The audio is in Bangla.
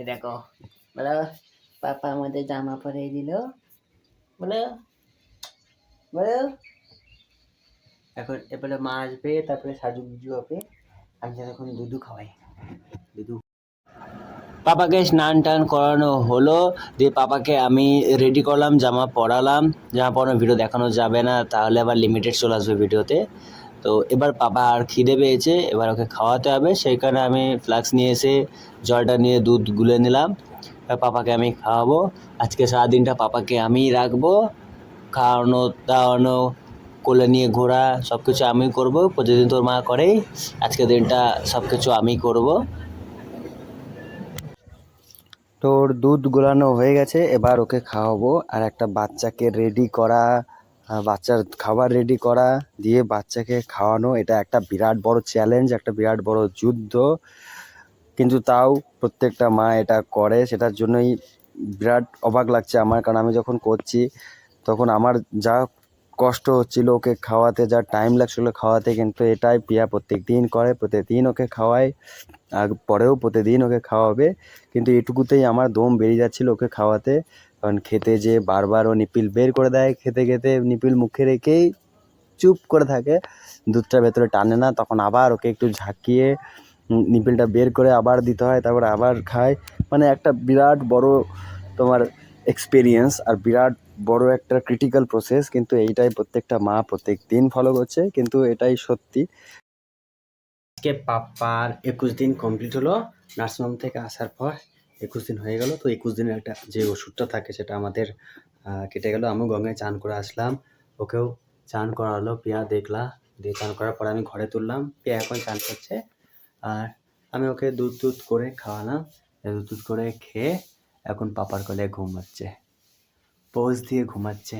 এ দেখো, বলো, পাপা আমাদের জামা পরে দিল। বলো বলো। এখন এরপরে মা আসবে, তারপরে সাজু গুজু হবে। আমি এখন দুধু খাওয়াই, দুধু। পাপাকে স্নান টান করানো হলো, দিয়ে পাপাকে আমি রেডি করলাম, জামা পরালাম। জামা পরানোর ভিডিও দেখানো যাবে না, তাহলে আবার লিমিটেড চলে আসবে ভিডিওতে তো এবার পাপা আর খিদে পেয়েছে, এবার ওকে খাওয়াতে হবে। সেই কারণে আমি ফ্লাক্স নিয়ে এসে জলটা নিয়ে দুধ গুলে নিলাম। এবার পাপাকে আমি খাওয়াবো। আজকে সারাদিনটা পাপাকে আমিই রাখব। খাওয়ানো, দাওয়ানো, কোলে নিয়ে ঘোরা সব কিছু আমি করব। প্রতিদিন তোর মা করেই। আজকে দিনটা সব কিছু আমি করব। তোর দুধ গোলানো হয়ে গেছে, এবার ওকে খাওয়াবো। আর একটা বাচ্চাকে রেডি করা বাচ্চার খাবার রেডি করা দিয়ে বাচ্চাকে খাওয়ানো, এটা একটা বিরাট বড় চ্যালেঞ্জ একটা বিরাট বড় যুদ্ধ। কিন্তু তাও প্রত্যেকটা মা এটা করে, সেটার জন্যই বিরাট অবাক লাগছে আমার, কারণ আমি যখন করছি, তখন আমার যা কষ্ট হচ্ছিল ওকে খাওয়াতে, যা টাইম লাগছিল খাওয়াতে, কিন্তু এটাই পিয়া প্রত্যেক দিন করে, প্রতিদিন ওকে খাওয়ায়, আর পরেও প্রতিদিন ওকে খাওয়াবে। কিন্তু এটুকুতেই আমার দম বেরিয়ে যাচ্ছিল ওকে খাওয়াতে। কারণ খেতে যে বারবার ও নিপিল বের করে দেয় খেতে খেতে, নিপিল মুখে রেখেই চুপ করে থাকে। দুধটা ভেতরে টানে না, তখন আবার ওকে একটু ঝাঁকিয়ে নিপিলটা বের করে আবার দিতে হয়, তারপর আবার খায়। মানে একটা বিরাট বড় তোমার এক্সপিরিয়েন্স আর বিরাট বড় একটা ক্রিটিক্যাল প্রসেস কিন্তু এইটাই প্রত্যেকটা মা প্রত্যেক দিন ফলো করছে, কিন্তু এটাই সত্যি। আজকে পাপার একুশ দিন কমপ্লিট হলো নার্সিংহোম থেকে আসার পর একুশ দিন হয়ে গেল, তো একুশ দিনের একটা যে ওষুধটা থাকে সেটা আমাদের কেটে গেল। আমি গঙ্গায় চান করে আসলাম, ওকেও চান করালো, পেয়া দেখলা, দিয়ে চান করার পরে আমি ঘরে তুললাম, পেয়া এখন চান করছে, আর আমি ওকে দুধ দুধ করে খাওয়ালাম দুধ দুধ করে খেয়ে এখন পাপার কোলে ঘুমাচ্ছে, পোজ দিয়ে ঘুমাচ্ছে।